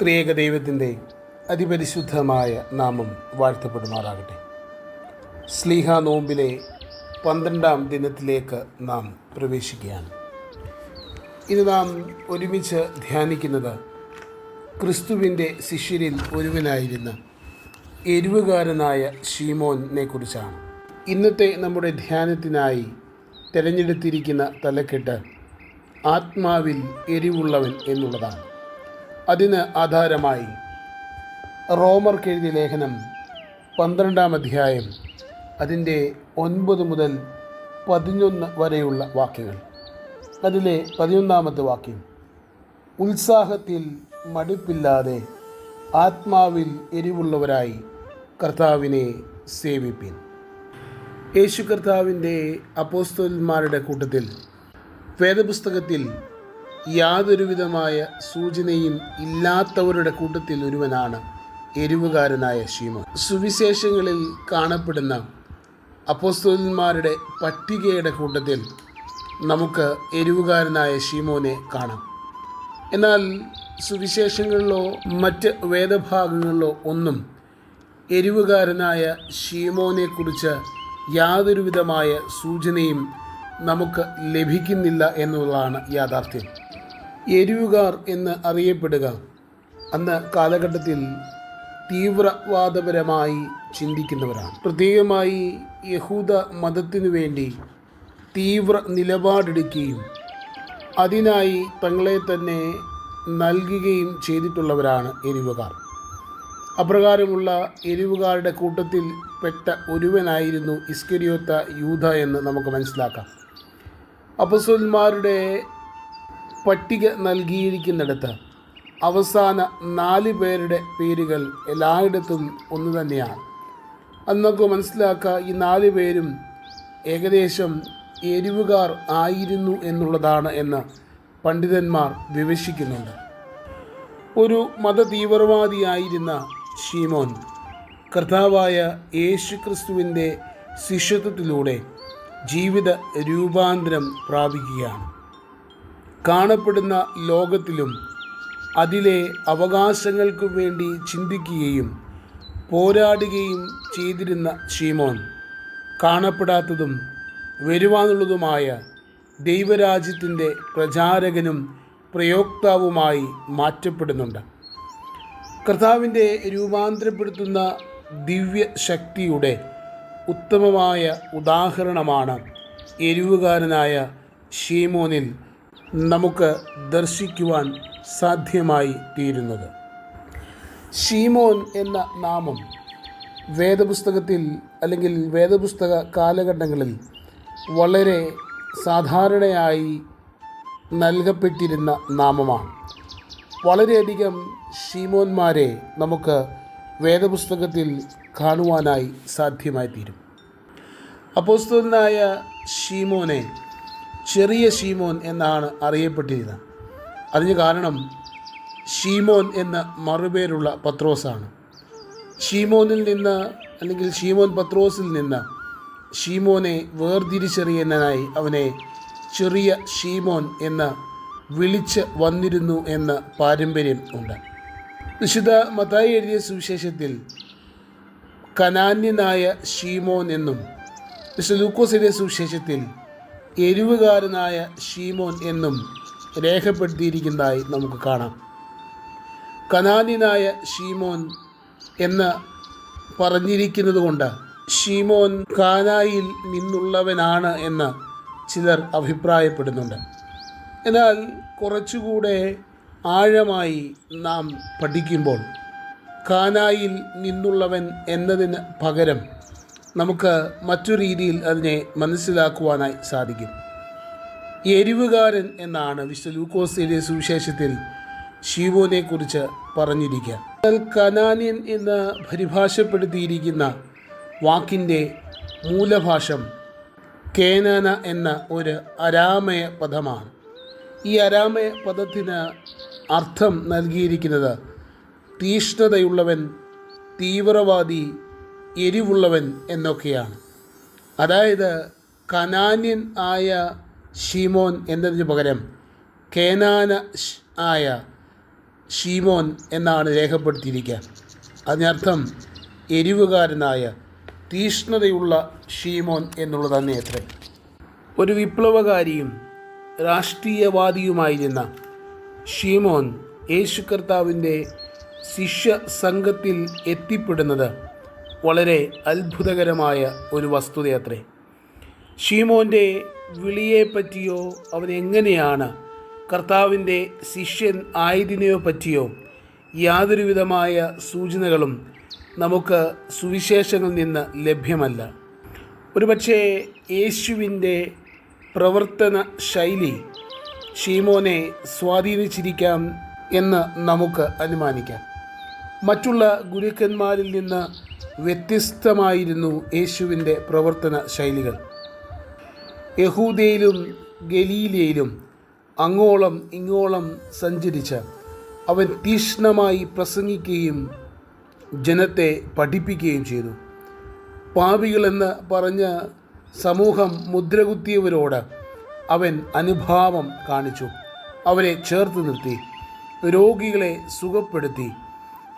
ത്രിയേക ദൈവത്തിന്റെ അതിപരിശുദ്ധമായ നാമം വാഴ്ത്തപ്പെടുമാറാകട്ടെ. സ്ലീഹ നോമ്പിലെ പന്ത്രണ്ടാം ദിനത്തിലേക്ക് നാം പ്രവേശിക്കുകയാണ്. ഇത് നാം ഒരുമിച്ച് ധ്യാനിക്കുന്നത് ക്രിസ്തുവിന്റെ ശിഷ്യരിൽ ഒരുവനായിരുന്ന എരിവുകാരനായ ഷീമോനെ കുറിച്ചാണ്. ഇന്നത്തെ നമ്മുടെ ധ്യാനത്തിനായി തിരഞ്ഞെടുത്തിരിക്കുന്ന തലക്കെട്ട് ആത്മാവിൽ എരിവുള്ളവൻ എന്നുള്ളതാണ്. അതിന് ആധാരമായി. റോമർക്ക് എഴുതിയ ലേഖനം പന്ത്രണ്ടാം അധ്യായം അതിന്റെ ഒൻപത് മുതൽ പതിനൊന്ന് വരെയുള്ള വാക്യങ്ങൾ. അതിലെ പതിനൊന്നാമത്തെ വാക്യം ഉത്സാഹത്തിൽ മടുപ്പില്ലാതെ ആത്മാവിൽ എരിവുള്ളവരായി കർത്താവിനെ സേവിപ്പിൻ. യേശു കർത്താവിന്റെ അപ്പോസ്തലന്മാരുടെ കൂട്ടത്തിൽ വേദപുസ്തകത്തിൽ യാതൊരുവിധമായ സൂചനയും ഇല്ലാത്തവരുടെ കൂട്ടത്തിൽ ഒരുവനാണ് എരിവുകാരനായ ഷീമോൻ സുവിശേഷങ്ങളിൽ കാണപ്പെടുന്ന അപ്പോസ്തോലന്മാരുടെ പട്ടികയുടെ കൂട്ടത്തിൽ നമുക്ക് എരിവുകാരനായ ഷീമോനെ കാണാം. എന്നാൽ സുവിശേഷങ്ങളിലോ മറ്റ് വേദഭാഗങ്ങളിലോ ഒന്നും എരിവുകാരനായ ഷീമോനെക്കുറിച്ച് യാതൊരുവിധമായ സൂചനയും നമുക്ക് ലഭിക്കുന്നില്ല എന്നുള്ളതാണ് യാഥാർത്ഥ്യം. എരിവുകാർ എന്ന് അറിയപ്പെടുക. അന്ന് കാലഘട്ടത്തിൽ തീവ്രവാദപരമായി ചിന്തിക്കുന്നവരാണ്. പ്രത്യേകമായി യഹൂദ മതത്തിനു വേണ്ടി തീവ്ര നിലപാടെടുക്കുകയും അതിനായി തങ്ങളെ തന്നെ നൽകുകയും ചെയ്തിട്ടുള്ളവരാണ് എരിവുകാർ. അപ്രകാരമുള്ള എരിവുകാരുടെ കൂട്ടത്തിൽ പെട്ട ഒരുവനായിരുന്നു ഇസ്കരിയോത്ത യൂത എന്ന് നമുക്ക് മനസ്സിലാക്കാം. അപ്പസ്വന്മാരുടെ പട്ടിക നൽകിയിരിക്കുന്നിടത്ത് അവസാന നാല് പേരുടെ പേരുകൾ എല്ലായിടത്തും ഒന്ന് തന്നെയാണ്. അന്നൊക്കെ മനസ്സിലാക്കുക ഈ നാല് പേരും ഏകദേശം എരിവുകാർ ആയിരുന്നു എന്നുള്ളതാണ് എന്ന് പണ്ഡിതന്മാർ വിവശിക്കുന്നുണ്ട് ഒരു മതതീവ്രവാദിയായിരുന്ന ഷീമോൻ കർത്താവായ യേശു ക്രിസ്തുവിന്റെ ശിഷ്യത്വത്തിലൂടെ ജീവിത രൂപാന്തരം പ്രാപിക്കുകയാണ്. കാണപ്പെടുന്ന ലോകത്തിലും അതിലെ അവകാശങ്ങൾക്കു വേണ്ടി ചിന്തിക്കുകയും പോരാടുകയും ചെയ്തിരുന്ന ഷീമോൻ കാണപ്പെടാത്തതും വരുവാനുള്ളതുമായ ദൈവരാജ്യത്തിന്റെ പ്രചാരകനും പ്രയോക്താവുമായി മാറ്റപ്പെടുന്നുണ്ട്. കർത്താവിന്റെ രൂപാന്തരപ്പെടുത്തുന്ന ദിവ്യ ശക്തിയുടെ ഉത്തമമായ ഉദാഹരണമാണ് എരിവുകാരനായ ഷീമോനിൽ നമുക്ക് ദർശിക്കുവാൻ സാധ്യമായി തീരുന്നത്. ഷീമോൻ എന്ന നാമം വേദപുസ്തകത്തിൽ അല്ലെങ്കിൽ വേദപുസ്തക കാലഘട്ടങ്ങളിൽ വളരെ സാധാരണയായി നൽകപ്പെട്ടിരുന്ന നാമമാണ്. വളരെയധികം ഷീമോന്മാരെ നമുക്ക് വേദപുസ്തകത്തിൽ കാണുവാനായി സാധ്യമായി തീരും അപ്പോസ്തലനായ ഷീമോനെ ചെറിയ ഷീമോൻ എന്നാണ് അറിയപ്പെട്ടിരുന്നത്. അതിന് കാരണം ഷീമോൻ എന്ന മറുപേരുള്ള പത്രോസാണ്. ഷീമോനിൽ നിന്ന് അല്ലെങ്കിൽ ഷീമോൻ പത്രോസിൽ നിന്ന് ഷീമോനെ വേർതിരിച്ചറിയുന്നതിനായി അവനെ ചെറിയ ഷീമോൻ എന്ന് വിളിച്ച് വന്നിരുന്നു എന്ന പാരമ്പര്യം ഉണ്ട്. വിശുദ്ധ മതായി എഴുതിയ സുവിശേഷത്തിൽ കനാന്യനായ ഷീമോൻ എന്നും വിശുദ്ധ ലൂക്കോസ് എഴുതിയ സുവിശേഷത്തിൽ എരിവുകാരനായ ഷീമോൻ എന്നും രേഖപ്പെടുത്തിയിരിക്കുന്നതായി നമുക്ക് കാണാം. കനാനിനായ ഷീമോൻ എന്ന് പറഞ്ഞിരിക്കുന്നത് കൊണ്ട് ഷീമോൻ കാനായിൽ നിന്നുള്ളവനാണ് എന്ന് ചിലർ അഭിപ്രായപ്പെടുന്നുണ്ട്. എന്നാൽ കുറച്ചുകൂടെ ആഴമായി നാം പഠിക്കുമ്പോൾ കാനായിൽ നിന്നുള്ളവൻ എന്നതിന് പകരം നമുക്ക് മറ്റു രീതിയിൽ അതിനെ മനസ്സിലാക്കുവാനായി സാധിക്കും. എരിവുകാരൻ എന്നാണ് വിശുദ്ധ ലൂക്കോസിലെ സുവിശേഷത്തിൽ ഷീവോനെക്കുറിച്ച് പറഞ്ഞിരിക്കുക. കനാനിയൻ കനാന്യൻ എന്ന് പരിഭാഷപ്പെടുത്തിയിരിക്കുന്ന വാക്കിന്റെ മൂലഭാഷം കേനാന എന്ന ഒരു അരാമയ പദമാണ്. ഈ അരാമയ പദത്തിന് അർത്ഥം നൽകിയിരിക്കുന്നത് തീഷ്ണതയുള്ളവൻ തീവ്രവാദി എരിവുള്ളവൻ എന്നൊക്കെയാണ്. അതായത് കനാന്യൻ ആയ ഷീമോൻ എന്നതിന് പകരം കേനാന ആയ ഷീമോൻ എന്നാണ് രേഖപ്പെടുത്തിയിരിക്കുക. അതിനർത്ഥം എരിവുകാരനായ തീഷ്ണതയുള്ള ഷീമോൻ എന്നുള്ളത് തന്നെ എത്ര. ഒരു വിപ്ലവകാരിയും രാഷ്ട്രീയവാദിയുമായിരുന്ന ഷീമോൻ യേശു കർത്താവിന്റെ ശിഷ്യ സംഘത്തിൽ എത്തിപ്പെടുന്നത് വളരെ അത്ഭുതകരമായ ഒരു വസ്തുതയത്രേ. ഷീമോന്റെ വിളിയെപ്പറ്റിയോ അവനെങ്ങനെയാണ് കർത്താവിന്റെ ശിഷ്യൻ ആയതിനെയോ പറ്റിയോ യാതൊരുവിധമായ സൂചനകളും നമുക്ക് സുവിശേഷങ്ങളിൽ നിന്ന് ലഭ്യമല്ല. ഒരുപക്ഷേ യേശുവിന്റെ പ്രവർത്തന ശൈലി ഷീമോനെ സ്വാധീനിച്ചിരിക്കാം എന്ന് നമുക്ക് അനുമാനിക്കാം. മറ്റുള്ള ഗുരുക്കന്മാരിൽ നിന്ന് വ്യത്യസ്തമായിരുന്നു യേശുവിന്റെ പ്രവർത്തന ശൈലികൾ. യഹൂദയിലും ഗലീലയിലും അങ്ങോളം ഇങ്ങോളം സഞ്ചരിച്ച അവൻ തീക്ഷ്ണമായി പ്രസംഗിക്കുകയും ജനത്തെ പഠിപ്പിക്കുകയും ചെയ്തു. പാപികളെന്ന് പറഞ്ഞ് സമൂഹം മുദ്രകുത്തിയവരോട് അവൻ അനുഭാവം കാണിച്ചു. അവരെ ചേർത്ത് നിർത്തി. രോഗികളെ സുഖപ്പെടുത്തി.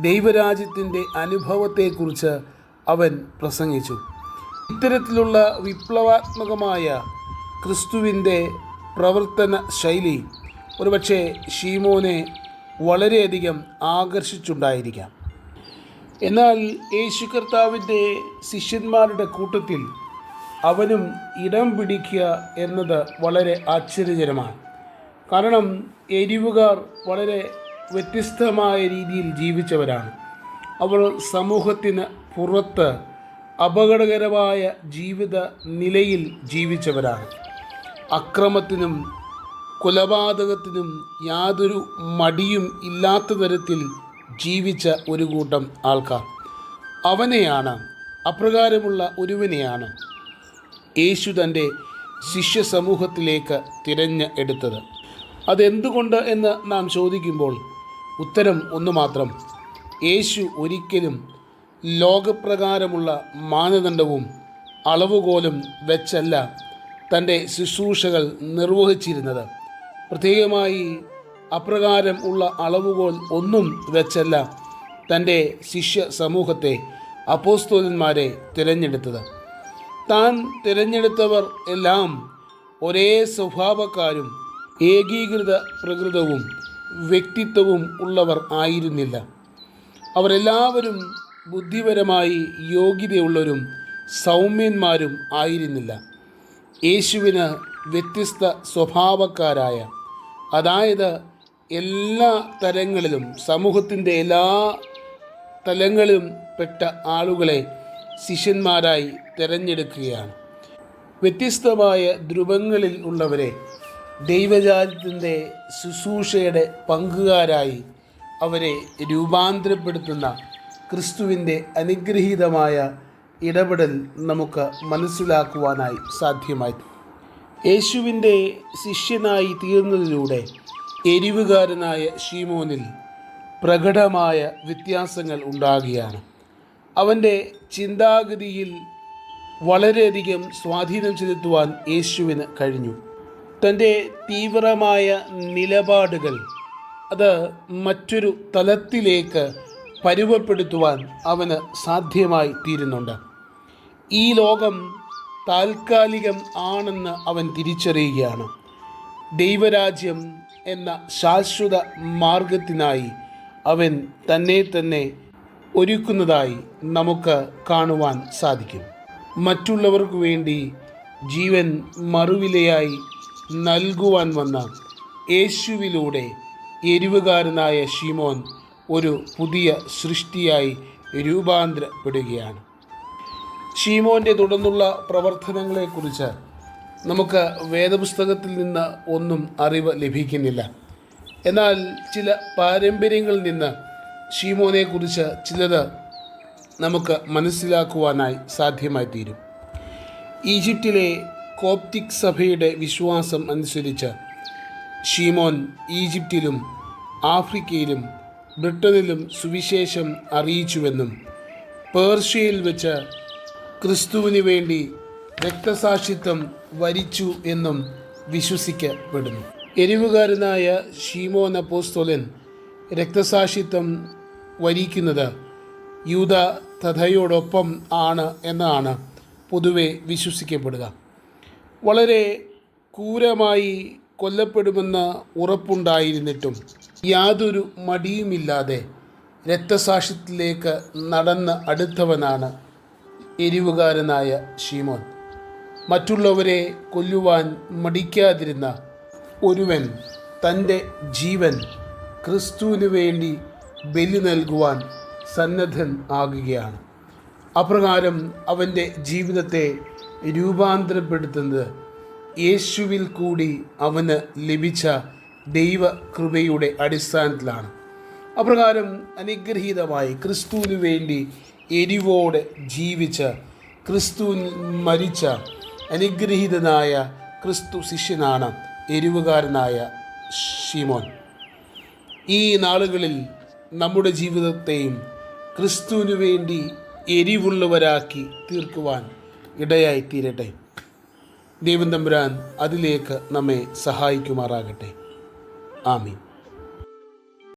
ദൈവരാജ്യത്തിന്റെ അനുഭവത്തെക്കുറിച്ച് അവൻ പ്രസംഗിച്ചു. ഇത്തരത്തിലുള്ള വിപ്ലവാത്മകമായ ക്രിസ്തുവിന്റെ പ്രവർത്തന ശൈലി ഒരുപക്ഷെ ഷീമോനെ വളരെയധികം ആകർഷിച്ചുണ്ടായിരിക്കാം. എന്നാൽ യേശു കർത്താവിന്റെ ശിഷ്യന്മാരുടെ കൂട്ടത്തിൽ അവനും ഇടം പിടിക്കുക എന്നത് വളരെ ആശ്ചര്യജനമാണ്. കാരണം എരിവുകാർ വളരെ വ്യത്യസ്തമായ രീതിയിൽ ജീവിച്ചവരാണ്. അവർ സമൂഹത്തിന് പുറത്ത് അപകടകരമായ ജീവിത നിലയിൽ ജീവിച്ചവരാണ്. അക്രമത്തിനും കൊലപാതകത്തിനും യാതൊരു മടിയും ഇല്ലാത്ത തരത്തിൽ ജീവിച്ച ഒരു കൂട്ടം ആൾക്കാർ. അവനെയാണ് അപ്രകാരമുള്ള ഒരുവനെയാണ് യേശു തന്റെ ശിഷ്യ സമൂഹത്തിലേക്ക് തിരഞ്ഞ് എടുത്തത് അതെന്തുകൊണ്ട് എന്ന് നാം ചോദിക്കുമ്പോൾ ഉത്തരം ഒന്ന് മാത്രം. യേശു ഒരിക്കലും ലോകപ്രകാരമുള്ള മാനദണ്ഡവും അളവുകോലും വെച്ചല്ല തന്റെ ശുശ്രൂഷകൾ നിർവഹിച്ചിരുന്നത്. പ്രത്യേകമായി അപ്രകാരം ഉള്ള അളവുകോൽ ഒന്നും വെച്ചല്ല തന്റെ ശിഷ്യ സമൂഹത്തെ അപ്പോസ്തോലന്മാരെ തിരഞ്ഞെടുത്തത്. താൻ തിരഞ്ഞെടുത്തവർ എല്ലാം ഒരേ സ്വഭാവക്കാരും ഏകീകൃത പ്രകൃതവും വ്യക്തിത്വവും ഉള്ളവർ ആയിരുന്നില്ല. അവരെല്ലാവരും ബുദ്ധിപരമായി യോഗ്യതയുള്ളവരും സൗമ്യന്മാരും ആയിരുന്നില്ല. യേശുവിന് വ്യത്യസ്ത സ്വഭാവക്കാരായ അതായത് എല്ലാ തലങ്ങളിലും സമൂഹത്തിന്റെ എല്ലാ തലങ്ങളിലും പെട്ട ആളുകളെ ശിഷ്യന്മാരായി തിരഞ്ഞെടുക്കുകയാണ്. വ്യത്യസ്തമായ ധ്രുവങ്ങളിൽ ഉള്ളവരെ ദൈവജാലത്തിന്റെ ശുശ്രൂഷയുടെ പങ്കുകാരായി അവരെ രൂപാന്തരപ്പെടുത്തുന്ന ക്രിസ്തുവിന്റെ അനുഗ്രഹീതമായ ഇടപെടൽ നമുക്ക് മനസ്സിലാക്കുവാനായി സാധ്യമായി. യേശുവിന്റെ ശിഷ്യനായി തീർന്നതിലൂടെ എരിവുകാരനായ ഷീമോനിൽ പ്രകടമായ വ്യത്യാസങ്ങൾ ഉണ്ടാകുകയാണ്. അവന്റെ ചിന്താഗതിയിൽ വളരെയധികം സ്വാധീനം ചെലുത്തുവാൻ യേശുവിന് കഴിഞ്ഞു. തന്റെ തീവ്രമായ നിലപാടുകൾ അത് മറ്റൊരു തലത്തിലേക്ക് പരുവപ്പെടുത്തുവാൻ അവന് സാധ്യമായി തീരുന്നുണ്ട്. ഈ ലോകം താൽക്കാലികം ആണെന്ന് അവൻ തിരിച്ചറിയുകയാണ്. ദൈവരാജ്യം എന്ന ശാശ്വത മാർഗത്തിനായി അവൻ തന്നെ തന്നെ ഒരുക്കുന്നതായി നമുക്ക് കാണുവാൻ സാധിക്കും. മറ്റുള്ളവർക്ക് വേണ്ടി ജീവൻ മറുവിലയായി നൽകുവാൻ വന്ന യേശുവിലൂടെ എരിവുകാരനായ ഷിമോൻ ഒരു പുതിയ സൃഷ്ടിയായി രൂപാന്തരപ്പെടുകയാണ്. ഷീമോന്റെ തുടർന്നുള്ള പ്രവർത്തനങ്ങളെക്കുറിച്ച് നമുക്ക് വേദപുസ്തകത്തിൽ നിന്ന് ഒന്നും അറിവ് ലഭിക്കുന്നില്ല. എന്നാൽ ചില പാരമ്പര്യങ്ങളിൽ നിന്ന് ഷീമോനെക്കുറിച്ച് ചിലത് നമുക്ക് മനസ്സിലാക്കുവാനായി സാധ്യമായി തീരും ഈജിപ്തിലെ കോപ്റ്റിക് സഭയുടെ വിശ്വാസം അനുസരിച്ച് ഷീമോൻ ഈജിപ്തിലും ആഫ്രിക്കയിലും ബ്രിട്ടനിലും സുവിശേഷം അറിയിച്ചുവെന്നും പേർഷ്യയിൽ വെച്ച് ക്രിസ്തുവിന് വേണ്ടി രക്തസാക്ഷിത്വം വരിച്ചു എന്നും വിശ്വസിക്കപ്പെടുന്നു. എരിവുകാരനായ ഷീമോൻ അപ്പോസ്തോലൻ രക്തസാക്ഷിത്വം വരിക്കുന്നത് യൂത തഥയോടൊപ്പം ആണ് എന്നാണ് പൊതുവെ വിശ്വസിക്കപ്പെടുക. വളരെ ക്രൂരമായി കൊല്ലപ്പെടുമെന്ന ഉറപ്പുണ്ടായിരുന്നിട്ടും യാതൊരു മടിയുമില്ലാതെ രക്തസാക്ഷ്യത്തിലേക്ക് നടന്ന് അടുത്തവനാണ് എരിവുകാരനായ ഷീമോൻ മറ്റുള്ളവരെ കൊല്ലുവാൻ മടിക്കാതിരുന്ന ഒരുവൻ തന്റെ ജീവൻ ക്രിസ്തുവിന് വേണ്ടി ബലി നൽകുവാൻ സന്നദ്ധൻ ആകുകയാണ്. അപ്രകാരം അവന്റെ ജീവിതത്തെ രൂപാന്തരപ്പെടുത്തുന്നത്. യേശുവിൽ കൂടി അവന് ലഭിച്ച ദൈവകൃപയുടെ അടിസ്ഥാനത്തിലാണ്. അപ്രകാരം അനുഗ്രഹീതമായി ക്രിസ്തുവിന് വേണ്ടി എരിവോടെ ജീവിച്ച ക്രിസ്തുവിൽ മരിച്ച അനുഗ്രഹീതനായ ക്രിസ്തു ശിഷ്യനാണ് എരിവുകാരനായ ഷീമോൻ ഈ നാളുകളിൽ നമ്മുടെ ജീവിതത്തെയും ക്രിസ്തുവിനു വേണ്ടി എരിവുള്ളവരാക്കി തീർക്കുവാൻ ഇടയായി തീരട്ടെ. ദൈവം തമ്പുരാൻ അതിലേക്ക് നമ്മെ സഹായിക്കുമാറാകട്ടെ. ആമീൻ.